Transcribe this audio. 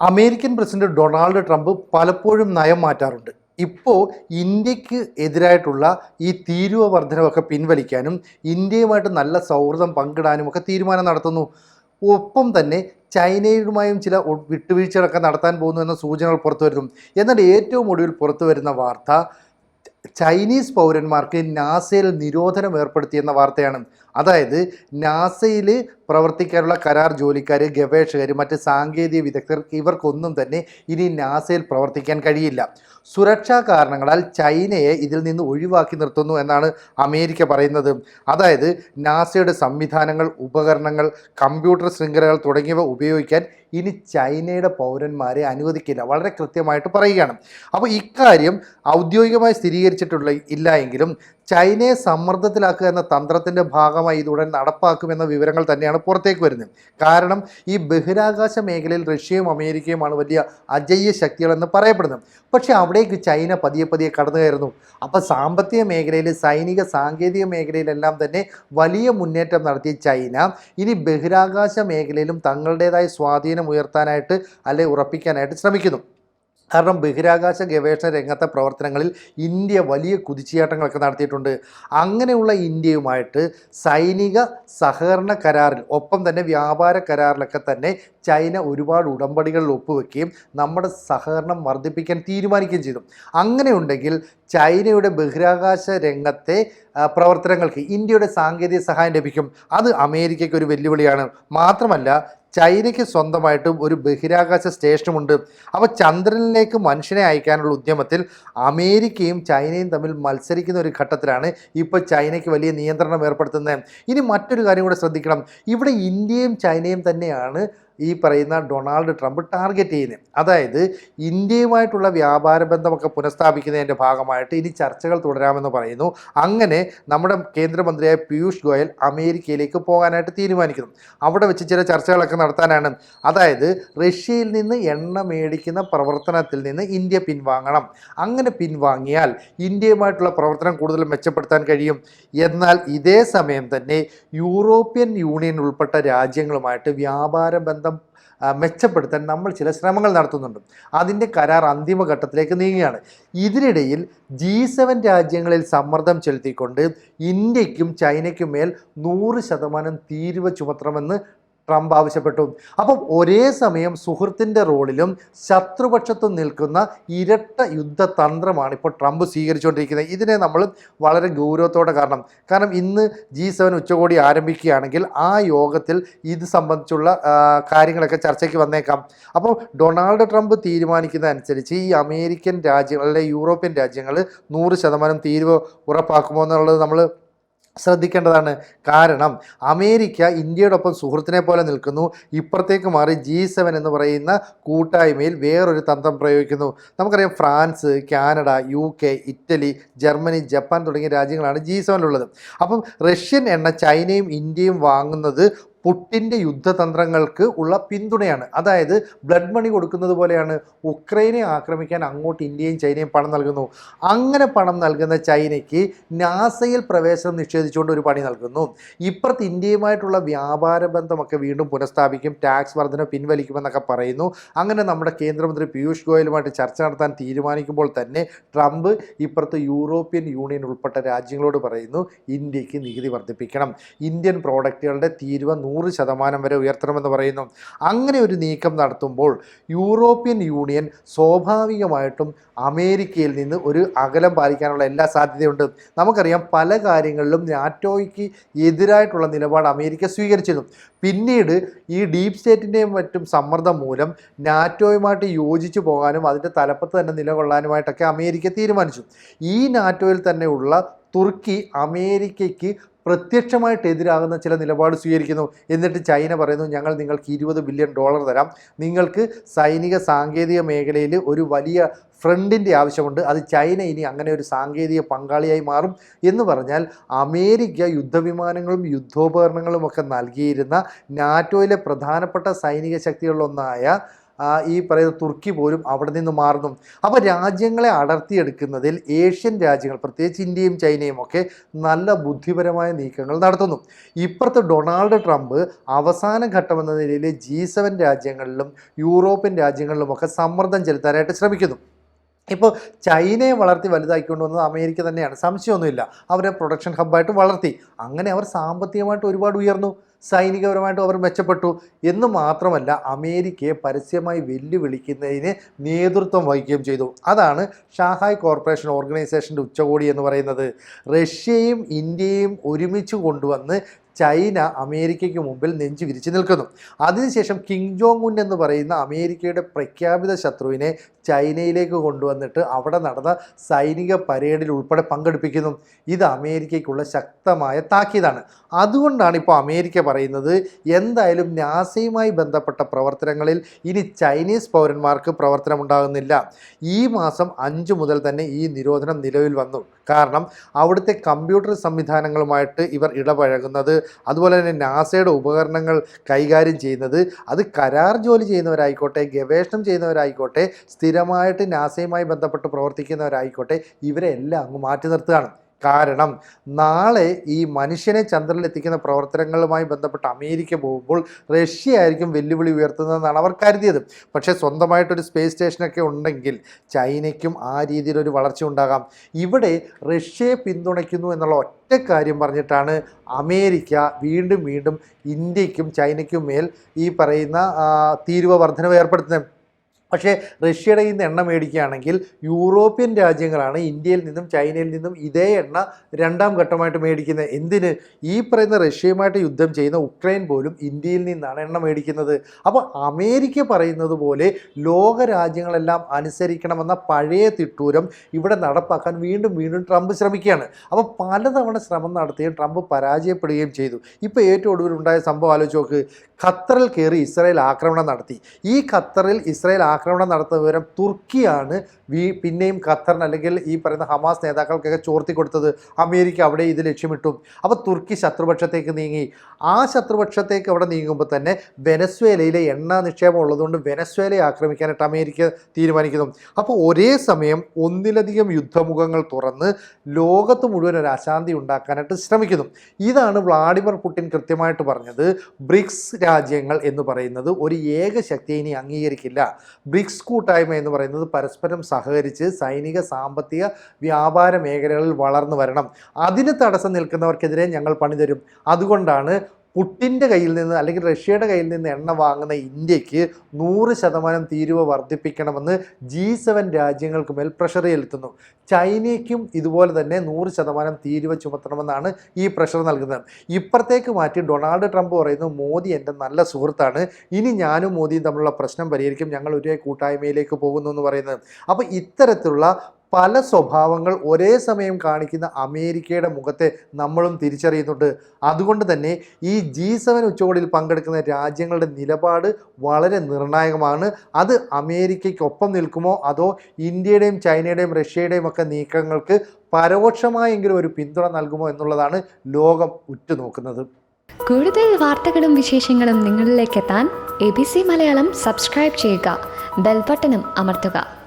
American president Donald Trump പലപ്പോഴും നയം മാറ്റാറുണ്ട്. ഇപ്പോൾ ഇന്ത്യയ്ക്ക് എതിരായിട്ടുള്ള ഈ തീരുവ വർധനമൊക്കെ പിൻവലിക്കാനും ഇന്ത്യയുമായിട്ട് നല്ല സൗഹൃദം പങ്കിടാനും ഒക്കെ തീരുമാനം നടത്തുന്നു. ഒപ്പം തന്നെ ചൈനയുമായും ചില വിട്ടുവീഴ്ചകളൊക്കെ നടത്താൻ പോകുന്നു എന്ന സൂചനകൾ പുറത്തു വരുന്നു. എന്നാൽ ഏറ്റവും ഒടുവിൽ പുറത്തു വരുന്ന വാർത്ത ചൈനീസ് പൗരന്മാർക്ക് നാസയിൽ നിരോധനം ഏർപ്പെടുത്തിയെന്ന വാർത്തയാണ്. അതായത് നാസയിൽ പ്രവർത്തിക്കാനുള്ള കരാർ ജോലിക്കാർ ഗവേഷകർ മറ്റ് സാങ്കേതിക വിദഗ്ധർ ഇവർക്കൊന്നും തന്നെ ഇനി നാസയിൽ പ്രവർത്തിക്കാൻ കഴിയില്ല. സുരക്ഷാ കാരണങ്ങളാൽ ചൈനയെ ഇതിൽ നിന്ന് ഒഴിവാക്കി നിർത്തുന്നു എന്നാണ് അമേരിക്ക പറയുന്നത്. അതായത് നാസയുടെ സംവിധാനങ്ങൾ ഉപകരണങ്ങൾ കമ്പ്യൂട്ടർ ശൃംഖലകൾ തുടങ്ങിയവ ഉപയോഗിക്കാൻ ഇനി ചൈനയുടെ പൗരന്മാരെ അനുവദിക്കില്ല. വളരെ കൃത്യമായിട്ട് പറയുകയാണ്. അപ്പോൾ ഇക്കാര്യം ഔദ്യോഗികമായി സ്ഥിരീകരിച്ചിട്ടുള്ള ഇല്ല എങ്കിലും ചൈനയെ സമ്മർദ്ദത്തിലാക്കുക എന്ന തന്ത്രത്തിന്റെ ഭാഗമായി ഇതുടൻ നടപ്പാക്കുമെന്ന വിവരങ്ങൾ തന്നെയാണ് പുറത്തേക്ക് വരുന്നത്. കാരണം ഈ ബഹിരാകാശ മേഖലയിൽ റഷ്യയും അമേരിക്കയുമാണ് വലിയ അജയ്യ ശക്തികളെന്ന് പറയപ്പെടുന്നത്. പക്ഷേ അവിടേക്ക് ചൈന പതിയെ പതിയെ കടന്നു കയറുന്നു. അപ്പോൾ സാമ്പത്തിക മേഖലയിൽ സൈനിക സാങ്കേതിക മേഖലയിലെല്ലാം തന്നെ വലിയ മുന്നേറ്റം നടത്തിയ ചൈന ഇനി ബഹിരാകാശ മേഖലയിലും തങ്ങളുടേതായ സ്വാധീനം ഉയർത്താനായിട്ട് അല്ലെ ഉറപ്പിക്കാനായിട്ട് ശ്രമിക്കുന്നു. കാരണം ബഹിരാകാശ ഗവേഷണ രംഗത്തെ പ്രവർത്തനങ്ങളിൽ ഇന്ത്യ വലിയ കുതിച്ചുചാട്ടങ്ങളൊക്കെ നടത്തിയിട്ടുണ്ട്. അങ്ങനെയുള്ള ഇന്ത്യയുമായിട്ട് സൈനിക സഹകരണ കരാറിൽ ഒപ്പം തന്നെ വ്യാപാര കരാറിലൊക്കെ തന്നെ ചൈന ഒരുപാട് ഉടമ്പടികളിൽ ഒപ്പുവെക്കുകയും നമ്മുടെ സഹകരണം വർദ്ധിപ്പിക്കാൻ തീരുമാനിക്കുകയും ചെയ്തു. അങ്ങനെയുണ്ടെങ്കിൽ ചൈനയുടെ ബഹിരാകാശ രംഗത്തെ പ്രവർത്തനങ്ങൾക്ക് ഇന്ത്യയുടെ സാങ്കേതിക സഹായം ലഭിക്കും. അത് അമേരിക്കയ്ക്ക് ഒരു വെല്ലുവിളിയാണ്. മാത്രമല്ല ചൈനയ്ക്ക് സ്വന്തമായിട്ടും ഒരു ബഹിരാകാശ സ്റ്റേഷനുമുണ്ട്. അപ്പോൾ ചന്ദ്രനിലേക്ക് മനുഷ്യനെ അയക്കാനുള്ള ഉദ്യമത്തിൽ അമേരിക്കയും ചൈനയും തമ്മിൽ മത്സരിക്കുന്ന ഒരു ഘട്ടത്തിലാണ് ഇപ്പോൾ ചൈനയ്ക്ക് വലിയ നിയന്ത്രണം ഏർപ്പെടുത്തുന്നത്. ഇനി മറ്റൊരു കാര്യം കൂടെ ശ്രദ്ധിക്കണം. ഇവിടെ ഇന്ത്യയും ചൈനയും തന്നെയാണ് ഈ പറയുന്ന ഡൊണാൾഡ് ട്രംപ് ടാർഗറ്റ് ചെയ്യുന്നത്. അതായത് ഇന്ത്യയുമായിട്ടുള്ള വ്യാപാര ബന്ധമൊക്കെ പുനഃസ്ഥാപിക്കുന്നതിന്റെ ഭാഗമായിട്ട് ഇനി ചർച്ചകൾ തുടരാമെന്ന് പറയുന്നു. അങ്ങനെ നമ്മുടെ കേന്ദ്രമന്ത്രിയായ പീയൂഷ് ഗോയൽ അമേരിക്കയിലേക്ക് പോകാനായിട്ട് തീരുമാനിക്കുന്നു. അവിടെ വെച്ച് ചില ചർച്ചകളൊക്കെ നടത്താനാണ്. അതായത് റഷ്യയിൽ നിന്ന് എണ്ണ മേടിക്കുന്ന പ്രവർത്തനത്തിൽ നിന്ന് ഇന്ത്യ പിൻവാങ്ങണം. അങ്ങനെ പിൻവാങ്ങിയാൽ ഇന്ത്യയുമായിട്ടുള്ള പ്രവർത്തനം കൂടുതൽ മെച്ചപ്പെടുത്താൻ കഴിയും. എന്നാൽ ഇതേ സമയം തന്നെ യൂറോപ്യൻ യൂണിയൻ ഉൾപ്പെട്ട രാജ്യങ്ങളുമായിട്ട് വ്യാപാര ബന്ധം മെച്ചപ്പെടുത്താൻ നമ്മൾ ചില ശ്രമങ്ങൾ നടത്തുന്നുണ്ട്. അതിന്റെ കരാർ അന്തിമഘട്ടത്തിലേക്ക് നീങ്ങുകയാണ്. ഇതിനിടയിൽ ജി സെവൻ രാജ്യങ്ങളിൽ സമ്മർദ്ദം ചെലുത്തിക്കൊണ്ട് ഇന്ത്യക്കും ചൈനയ്ക്കും മേൽ നൂറ് ശതമാനം തീരുവ ചുമത്തണമെന്ന് ട്രംപ് ആവശ്യപ്പെട്ടു. അപ്പം ഒരേ സമയം സുഹൃത്തിന്റെ റോളിലും ശത്രുപക്ഷത്തും നിൽക്കുന്ന ഇരട്ട യുദ്ധതന്ത്രമാണ് ഇപ്പോൾ ട്രംപ് സ്വീകരിച്ചുകൊണ്ടിരിക്കുന്നത്. ഇതിനെ നമ്മൾ വളരെ ഗൗരവത്തോടെ കാരണം കാരണം ഇന്ന് ജി സെവൻ ഉച്ചകോടി ആരംഭിക്കുകയാണെങ്കിൽ ആ യോഗത്തിൽ ഇത് സംബന്ധിച്ചുള്ള കാര്യങ്ങളൊക്കെ ചർച്ചയ്ക്ക് വന്നേക്കാം. അപ്പോൾ ഡൊണാൾഡ് ട്രംപ് തീരുമാനിക്കുന്നതനുസരിച്ച് ഈ അമേരിക്കൻ രാജ്യങ്ങൾ അല്ലെങ്കിൽ യൂറോപ്യൻ രാജ്യങ്ങൾ നൂറ് ശതമാനം തീരുവ ഉറപ്പാക്കുമോ എന്നുള്ളത് നമ്മൾ ശ്രദ്ധിക്കേണ്ടതാണ്. കാരണം അമേരിക്ക ഇന്ത്യയോടൊപ്പം സുഹൃത്തിനെ പോലെ നിൽക്കുന്നു. ഇപ്പുറത്തേക്ക് മാറി ജി സെവൻ എന്ന് പറയുന്ന കൂട്ടായ്മയിൽ വേറൊരു തന്ത്രം പ്രയോഗിക്കുന്നു. നമുക്കറിയാം France Canada U K Italy Germany Japan തുടങ്ങിയ രാജ്യങ്ങളാണ് ജി സെവനിലുള്ളത്. അപ്പം റഷ്യൻ എണ്ണ ചൈനയും ഇന്ത്യയും വാങ്ങുന്നത് പുട്ടിന്റെ യുദ്ധതന്ത്രങ്ങൾക്ക് ഉള്ള പിന്തുണയാണ്. അതായത് ബ്ലഡ് മണി കൊടുക്കുന്നത് പോലെയാണ് ഉക്രൈനെ ആക്രമിക്കാൻ അങ്ങോട്ട് ഇന്ത്യയും ചൈനയും പണം നൽകുന്നു. അങ്ങനെ പണം നൽകുന്ന ചൈനയ്ക്ക് നാസയിൽ പ്രവേശനം നിഷേധിച്ചുകൊണ്ട് ഒരു പണി നൽകുന്നു. ഇപ്പുറത്ത് ഇന്ത്യയുമായിട്ടുള്ള വ്യാപാര ബന്ധമൊക്കെ വീണ്ടും പുനഃസ്ഥാപിക്കും ടാക്സ് വർധന പിൻവലിക്കുമെന്നൊക്കെ പറയുന്നു. അങ്ങനെ നമ്മുടെ കേന്ദ്രമന്ത്രി പീയൂഷ് ഗോയലുമായിട്ട് ചർച്ച നടത്താൻ തീരുമാനിക്കുമ്പോൾ തന്നെ ട്രംപ് ഇപ്പുറത്ത് യൂറോപ്യൻ യൂണിയൻ ഉൾപ്പെട്ട രാജ്യങ്ങളോട് പറയുന്നു ഇന്ത്യയ്ക്ക് നികുതി വർദ്ധിപ്പിക്കണം. ഇന്ത്യൻ പ്രോഡക്റ്റുകളുടെ തീരുവ നൂറ് ശതമാനം വരെ ഉയർത്തണമെന്ന് പറയുന്നു. അങ്ങനെ ഒരു നീക്കം നടത്തുമ്പോൾ യൂറോപ്യൻ യൂണിയൻ സ്വാഭാവികമായിട്ടും അമേരിക്കയിൽ നിന്ന് ഒരു അകലം പാലിക്കാനുള്ള എല്ലാ സാധ്യതയുണ്ട്. നമുക്കറിയാം പല കാര്യങ്ങളിലും നാറ്റോയ്ക്ക് എതിരായിട്ടുള്ള നിലപാട് അമേരിക്ക സ്വീകരിച്ചിരുന്നു. പിന്നീട് ഈ ഡീപ് സ്റ്റേറ്റിന്റെയും മറ്റും സമ്മർദ്ദം മൂലം നാറ്റോയുമായിട്ട് യോജിച്ചു പോകാനും അതിന്റെ തലപ്പത്ത് തന്നെ നിലകൊള്ളാനുമായിട്ടൊക്കെ അമേരിക്ക തീരുമാനിച്ചു. ഈ നാറ്റോയിൽ തന്നെയുള്ള തുർക്കി അമേരിക്കയ്ക്ക് പ്രത്യക്ഷമായിട്ട് എതിരാകുന്ന ചില നിലപാട് സ്വീകരിക്കുന്നു. എന്നിട്ട് ചൈന പറയുന്നു ഞങ്ങൾ നിങ്ങൾക്ക് ഇരുപത് ബില്യൺ ഡോളർ തരാം. നിങ്ങൾക്ക് സൈനിക സാങ്കേതിക മേഖലയിൽ ഒരു വലിയ ഫ്രണ്ടിന്റെ ആവശ്യമുണ്ട്. അത് ചൈന ഇനി അങ്ങനെ ഒരു സാങ്കേതിക പങ്കാളിയായി മാറും. എന്ന് പറഞ്ഞാൽ അമേരിക്ക യുദ്ധവിമാനങ്ങളും യുദ്ധോപകരണങ്ങളും ഒക്കെ നൽകിയിരുന്ന നാറ്റോയിലെ പ്രധാനപ്പെട്ട സൈനിക ശക്തികളിലൊന്നായ ഈ പറയുന്ന തുർക്കി പോലും അവിടെ നിന്ന് മാറുന്നു. അപ്പോൾ രാജ്യങ്ങളെ അടർത്തിയെടുക്കുന്നതിൽ ഏഷ്യൻ രാജ്യങ്ങൾ പ്രത്യേകിച്ച് ഇന്ത്യയും ചൈനയും ഒക്കെ നല്ല ബുദ്ധിപരമായ നീക്കങ്ങൾ നടത്തുന്നു. ഇപ്പുറത്ത് ഡൊണാൾഡ് ട്രംപ് അവസാന ഘട്ടം എന്ന നിലയിൽ ജി സെവൻ രാജ്യങ്ങളിലും യൂറോപ്യൻ രാജ്യങ്ങളിലുമൊക്കെ സമ്മർദ്ദം ചെലുത്താനായിട്ട് ശ്രമിക്കുന്നു. ഇപ്പോൾ ചൈനയെ വളർത്തി വലുതാക്കിക്കൊണ്ട് വന്നത് അമേരിക്ക തന്നെയാണ്. സംശയമൊന്നുമില്ല. അവരെ പ്രൊഡക്ഷൻ ഹബ്ബായിട്ട് വളർത്തി. അങ്ങനെ അവർ സാമ്പത്തികമായിട്ട് ഒരുപാട് ഉയർന്നു. സൈനികപരമായിട്ടും അവർ മെച്ചപ്പെട്ടു. എന്ന് മാത്രമല്ല അമേരിക്കയെ പരസ്യമായി വെല്ലുവിളിക്കുന്നതിന് നേതൃത്വം വഹിക്കുകയും ചെയ്തു. അതാണ് ഷാഹായ് കോർപ്പറേഷൻ ഓർഗനൈസേഷന്റെ ഉച്ചകോടി എന്ന് പറയുന്നത്. റഷ്യയും ഇന്ത്യയും ഒരുമിച്ച് കൊണ്ടുവന്ന് ചൈന അമേരിക്കയ്ക്ക് മുമ്പിൽ നെഞ്ചു വിരിച്ചു നിൽക്കുന്നു. അതിനുശേഷം കിങ് ജോങ് ഉൻ എന്ന് പറയുന്ന അമേരിക്കയുടെ പ്രഖ്യാപിത ശത്രുവിനെ ചൈനയിലേക്ക് കൊണ്ടുവന്നിട്ട് അവിടെ നടന്ന സൈനിക പരേഡിൽ ഉൾപ്പെടെ പങ്കെടുപ്പിക്കുന്നു. ഇത് അമേരിക്കയ്ക്കുള്ള ശക്തമായ താക്കീതാണ്. അതുകൊണ്ടാണ് ഇപ്പോൾ അമേരിക്ക പറയുന്നത് എന്തായാലും നാസയുമായി ബന്ധപ്പെട്ട പ്രവർത്തനങ്ങളിൽ ഇനി ചൈനീസ് പൗരന്മാർക്ക് പ്രവർത്തനമുണ്ടാകുന്നില്ല. ഈ മാസം അഞ്ച് മുതൽ തന്നെ ഈ നിരോധനം നിലവിൽ വന്നു. കാരണം അവിടുത്തെ കമ്പ്യൂട്ടർ സംവിധാനങ്ങളുമായിട്ട് ഇവർ ഇടപഴകുന്നത് അതുപോലെ തന്നെ നാസയുടെ ഉപകരണങ്ങൾ കൈകാര്യം ചെയ്യുന്നത്. അത് കരാർ ജോലി ചെയ്യുന്നവരായിക്കോട്ടെ ഗവേഷണം ചെയ്യുന്നവരായിക്കോട്ടെ സ്ഥിരമായിട്ട് നാസയുമായി ബന്ധപ്പെട്ട് പ്രവർത്തിക്കുന്നവരായിക്കോട്ടെ ഇവരെ എല്ലാം അങ്ങ് മാറ്റി നിർത്തുകയാണ്. കാരണം നാളെ ഈ മനുഷ്യനെ ചന്ദ്രനിൽ എത്തിക്കുന്ന പ്രവർത്തനങ്ങളുമായി ബന്ധപ്പെട്ട് അമേരിക്ക പോകുമ്പോൾ റഷ്യ ആയിരിക്കും വെല്ലുവിളി ഉയർത്തുന്നതെന്നാണ് അവർ കരുതിയത്. പക്ഷേ സ്വന്തമായിട്ടൊരു സ്പേസ് സ്റ്റേഷനൊക്കെ ഉണ്ടെങ്കിൽ ചൈനയ്ക്കും ആ രീതിയിലൊരു വളർച്ച ഉണ്ടാകാം. ഇവിടെ റഷ്യയെ പിന്തുണയ്ക്കുന്നു എന്നുള്ള ഒറ്റ കാര്യം പറഞ്ഞിട്ടാണ് അമേരിക്ക വീണ്ടും വീണ്ടും ഇന്ത്യയ്ക്കും ചൈനയ്ക്കും മേൽ ഈ പറയുന്ന തീരുവ വർധനവ് ഏർപ്പെടുത്തുന്നത്. പക്ഷേ റഷ്യയുടെ നിന്ന് എണ്ണ മേടിക്കുകയാണെങ്കിൽ യൂറോപ്യൻ രാജ്യങ്ങളാണ് ഇന്ത്യയിൽ നിന്നും ചൈനയിൽ നിന്നും ഇതേ എണ്ണ രണ്ടാം ഘട്ടമായിട്ട് മേടിക്കുന്നത്. എന്തിന്? ഈ പറയുന്ന റഷ്യയുമായിട്ട് യുദ്ധം ചെയ്യുന്ന ഉക്രൈൻ പോലും ഇന്ത്യയിൽ നിന്നാണ് എണ്ണ മേടിക്കുന്നത്. അപ്പോൾ അമേരിക്ക പറയുന്നത് പോലെ ലോക രാജ്യങ്ങളെല്ലാം അനുസരിക്കണമെന്ന പഴയ തിട്ടൂരം ഇവിടെ നടപ്പാക്കാൻ വീണ്ടും വീണ്ടും ട്രംപ് ശ്രമിക്കുകയാണ്. അപ്പോൾ പലതവണ ശ്രമം നടത്തുകയും ട്രംപ് പരാജയപ്പെടുകയും ചെയ്തു. ഇപ്പോൾ ഏറ്റവും ഒടുവിൽ ഉണ്ടായ സംഭവം ആലോചിച്ച് നോക്ക്. ഖത്തറിൽ കയറി ഇസ്രായേൽ ആക്രമണം നടത്തി. ഈ ഖത്തറിൽ ഇസ്രായേൽ ആക്രമണം നടത്തുന്ന വിവരം തുർക്കിയാണ്. വീ പിന്നെയും ഖത്തർ അല്ലെങ്കിൽ ഈ പറയുന്ന ഹമാസ് നേതാക്കൾക്കൊക്കെ ചോർത്തി കൊടുത്തത് അമേരിക്ക അവിടെ ഇത് ലക്ഷ്യമിട്ടു. അപ്പോൾ തുർക്കി ശത്രുപക്ഷത്തേക്ക് നീങ്ങി. ആ ശത്രുപക്ഷത്തേക്ക് അവിടെ നീങ്ങുമ്പോൾ തന്നെ വെനസ്വേലയിലെ എണ്ണ നിക്ഷേപം ഉള്ളതുകൊണ്ട് വെനസ്വേലയെ ആക്രമിക്കാനായിട്ട് അമേരിക്ക തീരുമാനിക്കുന്നു. അപ്പോൾ ഒരേ സമയം ഒന്നിലധികം യുദ്ധമുഖങ്ങൾ തുറന്ന് ലോകത്ത് മുഴുവൻ ഒരു അശാന്തി ഉണ്ടാക്കാനായിട്ട് ശ്രമിക്കുന്നു. ഇതാണ് വ്ളാഡിമിർ പുടിൻ കൃത്യമായിട്ട് പറഞ്ഞത് ബ്രിക്സ് രാജ്യങ്ങൾ എന്ന് പറയുന്നത് ഒരു ഏക ശക്തിയെ ഇനി അംഗീകരിക്കില്ല. ബ്രിക്സ് കൂട്ടായ്മ എന്ന് പറയുന്നത് പരസ്പരം സഹകരിച്ച് സൈനിക സാമ്പത്തിക വ്യാപാര മേഖലകളിൽ വളർന്നു വരണം. അതിന് തടസ്സം നിൽക്കുന്നവർക്കെതിരെ ഞങ്ങൾ പണിതരും. അതുകൊണ്ടാണ് പുട്ടിന്റെ കയ്യിൽ നിന്ന് അല്ലെങ്കിൽ റഷ്യയുടെ കയ്യിൽ നിന്ന് എണ്ണ വാങ്ങുന്ന ഇന്ത്യയ്ക്ക് നൂറ് ശതമാനം തീരുവ വർദ്ധിപ്പിക്കണമെന്ന് ജി സെവൻ രാജ്യങ്ങൾക്ക് മേൽ പ്രഷർ ചെലുത്തുന്നു. ചൈനയ്ക്കും ഇതുപോലെ തന്നെ നൂറ് ശതമാനം തീരുവ ചുമത്തണമെന്നാണ് ഈ പ്രഷർ നൽകുന്നത്. ഇപ്പുറത്തേക്ക് മാറ്റി ഡൊണാൾഡ് ട്രംപ് പറയുന്നു മോദി എന്റെ നല്ല സുഹൃത്താണ്. ഇനി ഞാനും മോദിയും തമ്മിലുള്ള പ്രശ്നം പരിഹരിക്കും. ഞങ്ങൾ ഒരേ കൂട്ടായ്മയിലേക്ക് പോകുന്നു എന്ന് പറയുന്നത്. അപ്പോൾ ഇത്തരത്തിലുള്ള പല സ്വഭാവങ്ങൾ ഒരേ സമയം കാണിക്കുന്ന അമേരിക്കയുടെ മുഖത്തെ നമ്മളും തിരിച്ചറിയുന്നുണ്ട്. അതുകൊണ്ട് തന്നെ ഈ ജി സെവൻ ഉച്ചകോടിയിൽ പങ്കെടുക്കുന്ന രാജ്യങ്ങളുടെ നിലപാട് വളരെ നിർണായകമാണ്. അത് അമേരിക്കയ്ക്കൊപ്പം നിൽക്കുമോ? അതോ ഇന്ത്യയുടെയും ചൈനയുടെയും റഷ്യയുടെയും ഒക്കെ നീക്കങ്ങൾക്ക് പരോക്ഷമായെങ്കിലും ഒരു പിന്തുണ നൽകുമോ എന്നുള്ളതാണ് ലോകം ഉറ്റുനോക്കുന്നത്. കൂടുതൽ വാർത്തകളും വിശേഷങ്ങളും നിങ്ങളിലേക്ക് എത്താൻ A B C Malayalam subscribe ചെയ്യുക. ബെൽബട്ടനും അമർത്തുക.